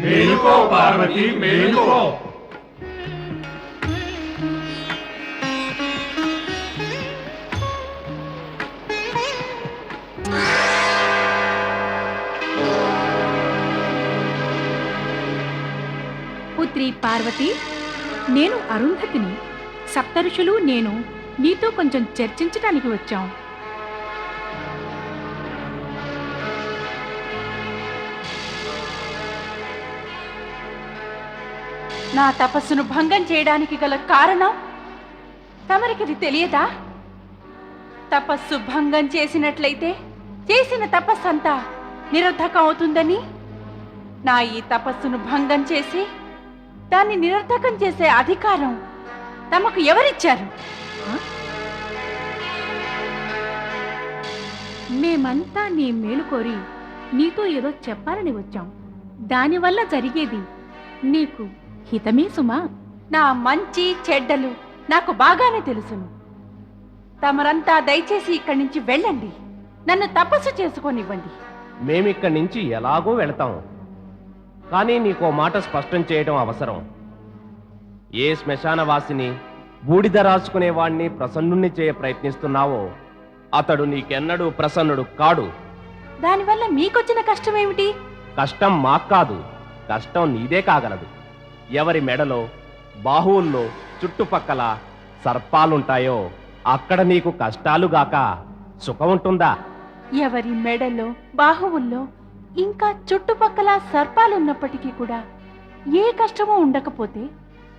మేలుకో పార్వతి మేలుకో. పుత్రి పార్వతి నేను అరుంధతిని. సప్తరుషులు నేను నీతో కొంచెం చర్చించడానికి వచ్చాం. నా తపస్సును భంగం చేయడానికి గల కారణం? తమరికిది తెలియదా? తపస్సు భంగం చేసినట్లయితే చేసిన తపస్సు అంతా నిరర్ధకం అవుతుందని? నా ఈ తపస్సును భంగం చేసి దాన్ని నిరర్ధకం చేసే అధికారం తమకు ఎవరిచ్చారు? మేమంతా నీ మేలు కోరి నీతో ఏదో చెప్పాలని వచ్చాం. దానివల్ల జరిగేది నీకు హితమే సుమా నా మంచి చెడ్డలు నాకు బాగానే తెలుసును. తమరంతా దయచేసి ఇక్కడి నుంచి వెళ్ళండి. నన్ను తపస్సు చేసుకొనివ్వండి. మేమిక్కడి నుంచి ఎలాగో వెళతాం. కానీ నీకో మాట స్పష్టం చేయడం అవసరం. ఏ శ్మశానవాసిని బూడిద రాసుకునేవాణ్ణి ప్రసన్నుణ్ణి చేయ ప్రయత్నిస్తున్నావో అతడు నీకెన్నడూ ప్రసన్నుడు కాడు. దానివల్ల మీకొచ్చిన కష్టమేమిటి? కష్టం మాకు కాదు కష్టం నీదే కాగలదు. ఎవరి మెడలో బాహువుల్లో చుట్టుపక్కల సర్పాలుంటాయో అక్కడ నీకు కష్టాలుగాక సుఖం ఉంటుందా? ఎవరి మెడలో బాహువుల్లో ఇంకా చుట్టుపక్కల సర్పాలున్నప్పటికీ కూడా ఏ కష్టమూ ఉండకపోతే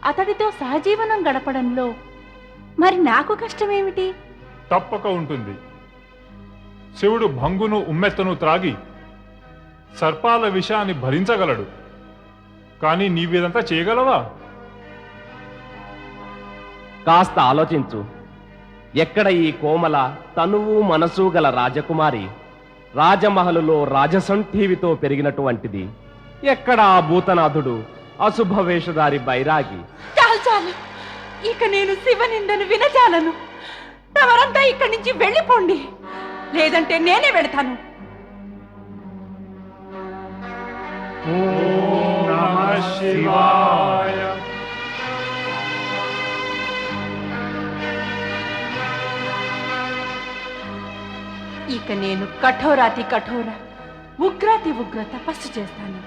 అతడితో సహజీవనం గడపడంలో మరి నాకు కష్టమేమిటి? తప్పక ఉంటుంది. శివుడు భంగును ఉమ్మెత్తను త్రాగి సర్పాల విషాన్ని భరించగలడు. కానీ నీవిదంతా చేయగలవా? కాస్త ఆలోచించు. ఎక్కడ ఈ కోమల తనువు మనసు గల రాజకుమారి రాజమహలులో రాజసంఠీవితో పెరిగినటువంటిది. ఎక్కడ ఆ భూతనాథుడు అశుభ వేషధారి బైరాగి? చాలు చాలు. ఇక నేను శివనిందను వినజాలను. తమరంతా ఇక్కడి నుంచి వెళ్ళిపోండి. లేదంటే నేనే వెళతాను. శివాయ ఇక నేను కఠోరాతి కఠోర ఉగ్రాతి ఉగ్ర తపస్సు చేస్తాను.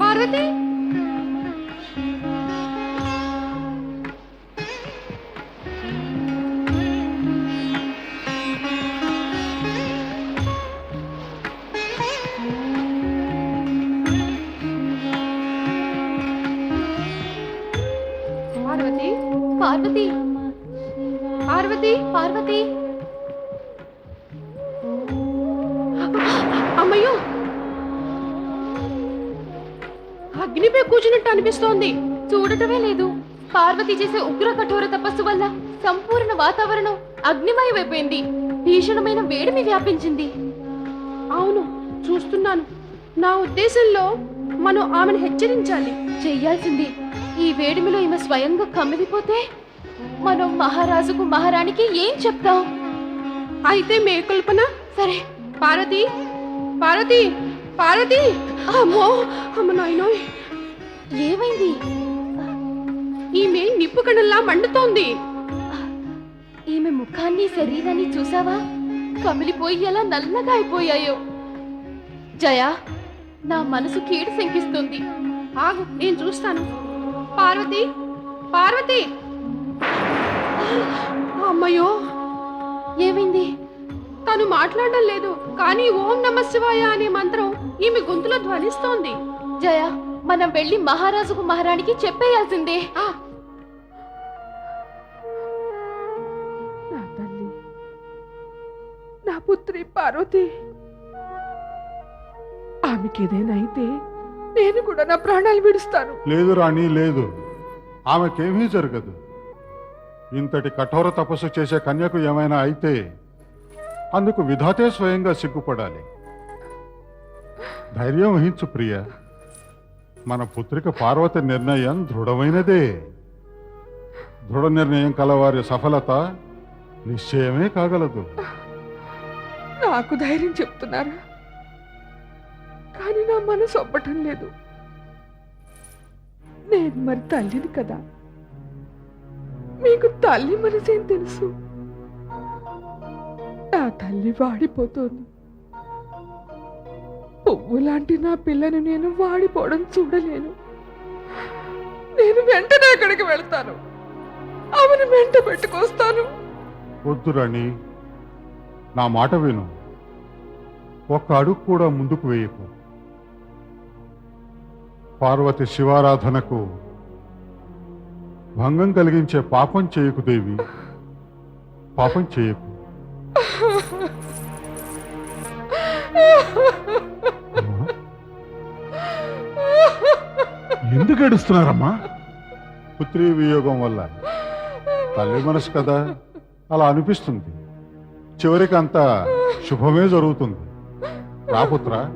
పార్వతి అగ్నిపై కూర్చున్నట్టు అనిపిస్తోంది. చూడటమే లేదు. పార్వతి చేసే ఉగ్ర కఠోర తపస్సు వల్ల సంపూర్ణ వాతావరణం అగ్నిమయమైపోయింది. భీషణమైన వేడిమి వ్యాపించింది. అవును చూస్తున్నాను. నా ఉద్దేశంలో మనం ఆమెను హెచ్చరించాలి. చెయ్యాల్సింది ఈ వేడిమిలో ఈమె స్వయంగా కమ్మిలిపోతే మనం మహారాజుకు మహారాణికి ఏం చెప్తాం? అయితే మేకల్పన సరే. పార్వతి పార్వతి పార్వతి! అమ్మో అమ్మ నాయనోయ్. ఏమైంది? ఈమె నిప్పు కణల్లా మండుతోంది. ఈమె ముఖాన్ని శరీరాన్ని చూసావా? కమిలిపోయి ఎలా నల్లగా అయిపోయాయో. జయ నా మనసు కీడు శంకిస్తుంది. ఆగు నేను చూస్తాను. పార్వతి పార్వతి. అమ్మయ్యో. ఏమైంది? తను మాట్లాడడం లేదు కానీ ఓం నమ శివాయ అనే మంత్రం ఈమె గొంతులో ధ్వనిస్తోంది. జయ మనం వెళ్ళి మహారాజుకు మహారాణికి చెప్పేయాల్సిందే. నా నా పుత్రి పార్వతి ఆమెకి ఏదైనా నేను కూడా నా ప్రాణాలు విడుస్తాను. లేదు రాణి లేదు. ఆమెకేమీ జరగదు. ఇంతటి కఠోర తపస్సు చేసే కన్యకు ఏమైనా అయితే అందుకు విధాతే స్వయంగా సిగ్గుపడాలి. ధైర్యం వహించు ప్రియ. మన పుత్రిక పార్వతి నిర్ణయం దృఢమైనదే. దృఢ నిర్ణయం కలవారి సఫలత నిశ్చయమే కాగలదు. నాకు ధైర్యం చెప్తున్నారు? కానీ నా మనసు ఒప్పటం లేదు. నేను మరి తల్లిని కదా. మీకు తల్లి మనసేం తెలుసు? నా తల్లి వాడిపోతోంది. పువ్వు లాంటి నా పిల్లను నేను వాడిపోవడం చూడలేను. నేను వెంటనే అక్కడికి వెళ్తాను. ఆమెను వెంట పెట్టుకొస్తాను. వద్దు రాణి. నా మాట విను. ఒక్క అడుగు కూడా ముందుకు వేయకు. పార్వతి శివారాధనకు భంగం కలిగించే పాపం చేయకు దేవి. పాపం చేయకు. ఎందుకు ఏడుస్తున్నారమ్మా? పుత్రీ వియోగం వల్ల. తల్లి మనసు కదా. అలా అనిపిస్తుంది. చివరికి అంతా శుభమే జరుగుతుంది. రాపుత్ర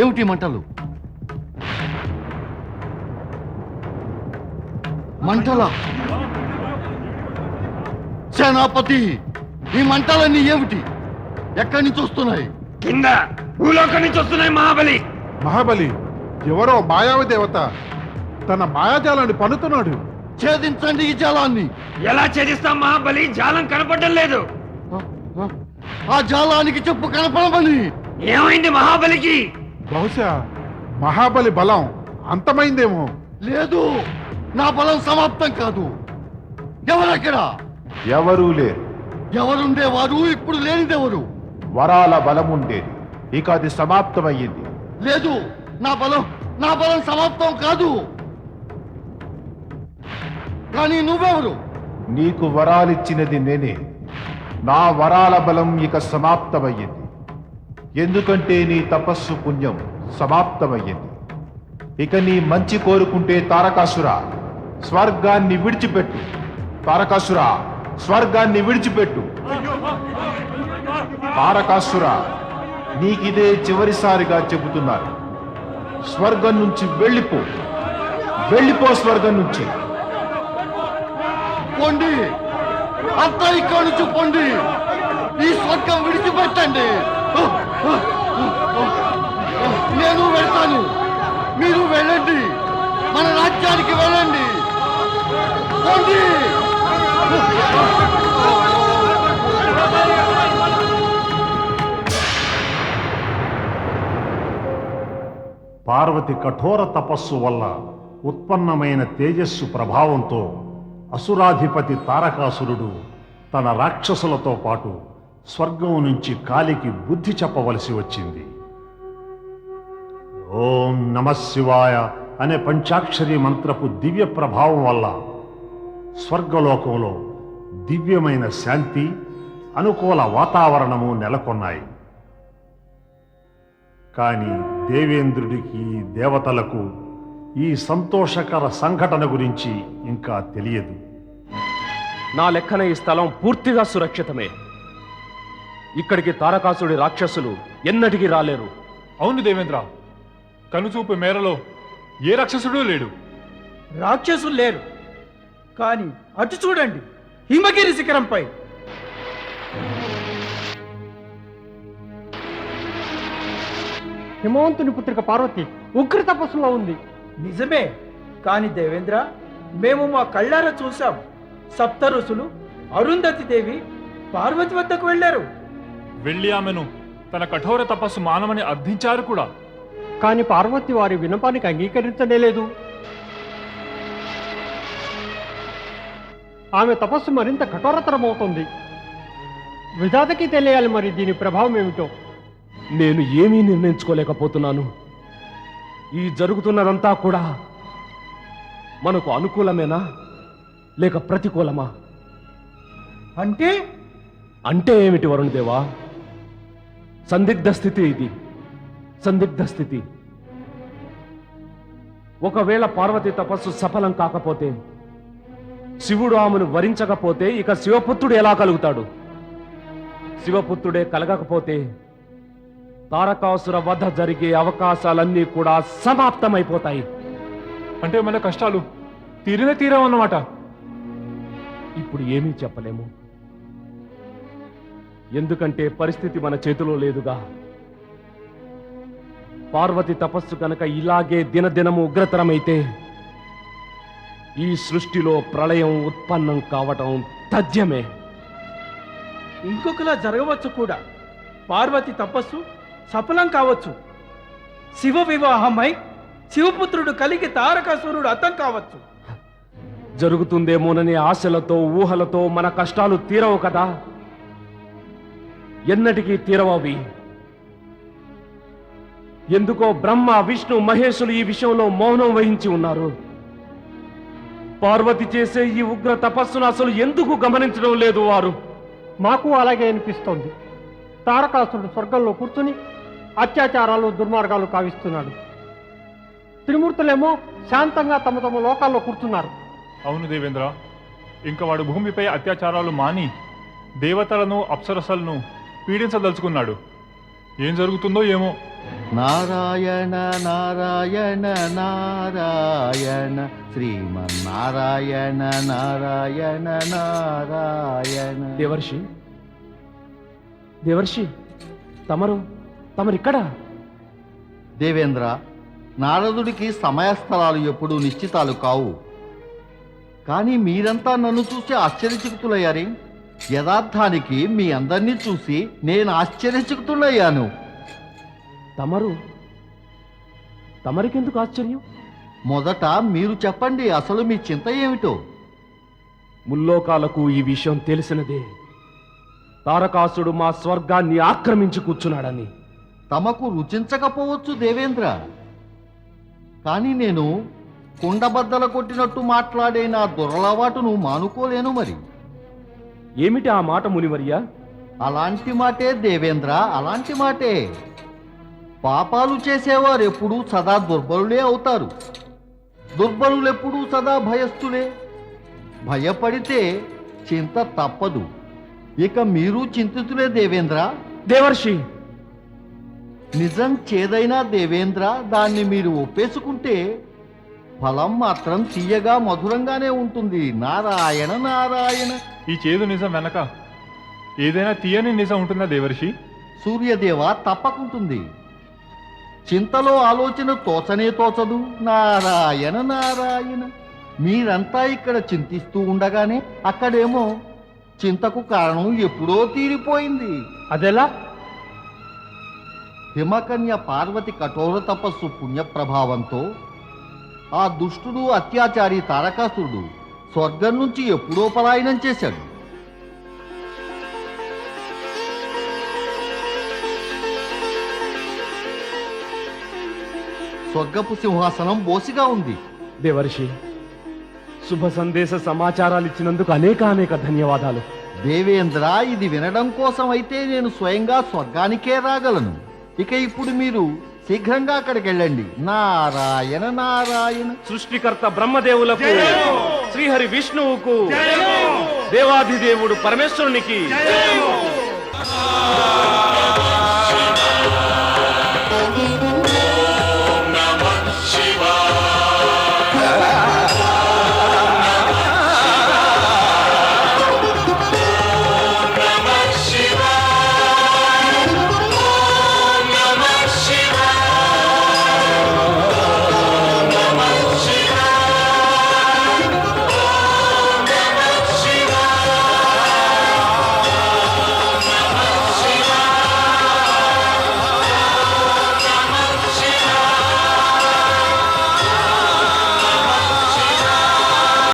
ఏమిటి మంటలు? మంటల. సేనాపతి ఈ మంటలన్నీ ఏమిటి? ఎక్కడి నుంచి వస్తున్నాయి? కింద భూలోకం నుంచి వస్తున్నాయి మహాబలి. మహాబలి ఎవరో మాయావి దేవత తన మాయాజాలాన్ని పన్నుతున్నాడు. ఛేదించండి ఈ జలాన్ని. ఎలా ఛేదిస్తాం మహాబలి? జాలం కనపడడం లేదు. ఆ జాలానికి చెప్పు కనపడమని. ఏమైంది మహాబలికి? బహుశా మహాబలి బలం అంతమైందేమో. లేదు నా బలం సమాప్తం కాదు. ఎవరక్కడ? ఎవరూ లేరు. ఎవరుండేవారు? ఇప్పుడు లేనిదెవరు? వరాల బలముండేది. ఇక అది సమాప్తమయ్యింది. లేదు నా బలం నా బలం సమాప్తం కాదు. కానీ నువ్వెవరు? నీకు వరాలిచ్చినది నేనే. నా వరాల బలం ఇక సమాప్తమయ్యింది. ఎందుకంటే నీ తపస్సు పుణ్యం సమాప్తమయ్యింది. ఇక నీ మంచి కోరుకుంటే తారకాసుర స్వర్గాన్ని విడిచిపెట్టు. తారకాసుర స్వర్గాన్ని విడిచిపెట్టు. తారకాసుర నీకిదే చివరిసారిగా చెబుతున్నారు. స్వర్గం నుంచి వెళ్ళిపో. వెళ్ళిపో స్వర్గం నుంచి. పొండి. అంతా ఇక్కడ నుంచి పొండి. ఈ స్వర్గం విడిచిపెట్టండి. నేను వెళ్తాను. మీరు వెళ్ళండి. మన రాజ్యానికి వెళ్ళండి. పార్వతి కఠోర తపస్సు వల్ల ఉత్పన్నమైన తేజస్సు ప్రభావంతో అసురాధిపతి తారకాసురుడు తన రాక్షసులతో పాటు స్వర్గం నుంచి కాలికి బుద్ధి చెప్పవలసి వచ్చింది. ఓం నమశివాయ అనే పంచాక్షరి మంత్రపు దివ్య ప్రభావం వల్ల స్వర్గలోకంలో దివ్యమైన శాంతి అనుకూల వాతావరణము నెలకొన్నాయి. కానీ దేవేంద్రుడికి దేవతలకు ఈ సంతోషకర సంఘటన గురించి ఇంకా తెలియదు. నా లెక్కన ఈ స్థలం పూర్తిగా సురక్షితమే. ఇక్కడికి తారకాసుడి రాక్షసులు ఎన్నటికీ రాలేరు. అవును దేవేంద్ర కనుచూపు మేరలో ఏ రాక్షసుడు లేడు. రాక్షసులు లేరు. కానీ అటు చూడండి హిమగిరి శిఖరంపై. హిమవంతుని పుత్రిక పార్వతి ఉగ్ర తపస్సులో ఉంది. నిజమే కాని దేవేంద్ర మేము మా కళ్ళారా చూసాం సప్త ఋషులు అరుంధతి దేవి పార్వతి వద్దకు వెళ్ళారు. వెళ్ళి ఆమెను తన కఠోర తపస్సు మానమని అర్థించారు కూడా. కానీ పార్వతి వారి వినపానికి అంగీకరించనే లేదు. ఆమె తపస్సు మరింత కఠోరతరమవుతుంది. విధాతకి తెలియాలి మరి దీని ప్రభావం ఏమిటో. నేను ఏమీ నిర్ణయించుకోలేకపోతున్నాను. ఈ జరుగుతున్నదంతా కూడా మనకు అనుకూలమేనా? లేక ప్రతికూలమా? అంటే? అంటే ఏమిటి వరుణదేవా సందిగ్ధ స్థితి ఇది. సందిగ్ధ స్థితి. ఒకవేళ పార్వతి తపస్సు సఫలం కాకపోతే శివుడు ఆమెను వరించకపోతే ఇక శివపుత్రుడు ఎలా కలుగుతాడు? శివపుత్రుడే కలగకపోతే తారకాసుర వధ జరిగే అవకాశాలన్నీ కూడా సమాప్తమైపోతాయి. అంటే మన కష్టాలు తీరినే తీరవన్నమాట ఇప్పుడు ఏమీ చెప్పలేము. ఎందుకంటే పరిస్థితి మన చేతిలో లేదుగా. పార్వతి తపస్సు కనుక ఇలాగే దినదినము ఉగ్రతరమైతే ఈ సృష్టిలో ప్రళయం ఉత్పన్నం కావటం తథ్యమే. ఇంకొకలా జరగవచ్చు కూడా. పార్వతి తపస్సు సఫలం కావచ్చు. శివ వివాహమై శివపుత్రుడు కలిగి తారకాసురుడు అర్థం కావచ్చు. జరుగుతుందేమోననే ఆశలతో ఊహలతో మన కష్టాలు తీరవు కదా. ఎన్నటికీ తీరవవి. ఎందుకో బ్రహ్మ విష్ణు మహేశులు ఈ విషయంలో మౌనం వహించి ఉన్నారు. పార్వతి చేసే ఈ ఉగ్ర తపస్సును అసలు ఎందుకు గమనించడం లేదు వారు? మాకు అలాగే అనిపిస్తోంది. తారకాసురుడు స్వర్గంలో కూర్చుని అత్యాచారాలు దుర్మార్గాలు కావిస్తున్నాడు. త్రిమూర్తులేమో శాంతంగా తమ తమ లోకాల్లో కూర్చున్నారు. అవును దేవేంద్ర ఇంకా వాడు భూమిపై అత్యాచారాలు మాని దేవతలను అప్సరసలను పీడించదలుచుకున్నాడు. ఏం జరుగుతుందో ఏమో. నారాయణ నారాయణ నారాయణ శ్రీమన్నారాయణ నారాయణ నారాయణ. దేవర్షి దేవర్షి తమరు తమరిక్కడా? దేవేంద్ర నారదుడికి సమయస్థలాలు ఎప్పుడూ నిశ్చితాలు కావు. కానీ మీరంతా నన్ను చూసి ఆశ్చర్యచకితులయ్యారే? యథార్థానికి మీ అందరినీ చూసి నేను ఆశ్చర్యచకితులయ్యాను తమరు తమరికెందుకు ఆశ్చర్యం? మొదట మీరు చెప్పండి అసలు మీ చింత ఏమిటో? ముల్లోకాలకు ఈ విషయం తెలిసినదే. తారకాసుడు మా స్వర్గాన్ని ఆక్రమించి కూర్చున్నాడని. తమకు రుచించకపోవచ్చు దేవేంద్ర. కానీ నేను కుండబద్దల కొట్టినట్టు మాట్లాడే నా దురలవాటును మానుకోలేను మరి. ఏమిటి ఆ మాట మునివర్య? అలాంటి మాటే దేవేంద్ర అలాంటి మాటే. పాపాలు చేసేవారు ఎప్పుడూ సదా దుర్బలులే అవుతారు. దుర్బలులెప్పుడూ సదా భయస్థులే. భయపడితే చింత తప్పదు. ఇక మీరు చింతితులే దేవేంద్ర? దేవర్షి! నిజం చేదైనా దేవేంద్ర దాన్ని మీరు ఒప్పేసుకుంటే ఫలం మాత్రం తీయగా మధురంగానే ఉంటుంది. నారాయణ నారాయణ! ఈ చేదు నిజం వెనక ఏదైనా తీయని నిజం ఉంటుందా దేవర్షి? సూర్యదేవ తప్పకుంటుంది. చింతలో ఆలోచన తోచనే తోచదు. నారాయణ నారాయణ. మీరంతా ఇక్కడ చింతిస్తూ ఉండగానే అక్కడేమో చింతకు కారణం ఎప్పుడో తీరిపోయింది. అదెలా? హిమకన్య పార్వతి కఠోర తపస్సు పుణ్యప్రభావంతో ఆ దుష్టుడు అత్యాచారి తారకాసురుడు స్వర్గం నుంచి ఎప్పుడో పలాయనం చేశాడు. స్వర్గపు సింహాసనం బోసిగా ఉంది. దేవర్షి శుభ సందేశ సమాచారాలు ఇచ్చినందుకు అనేక అనేక ధన్యవాదాలు. దేవేంద్ర ఇది వినడం కోసం అయితే నేను స్వయంగా స్వర్గానికే రాగలను. ఇక ఇప్పుడు మీరు శీఘ్రంగా అక్కడికి వెళ్ళండి. నారాయణ నారాయణ. సృష్టికర్త బ్రహ్మదేవులకు శ్రీహరి విష్ణువుకు దేవాధిదేవుడు పరమేశ్వరునికి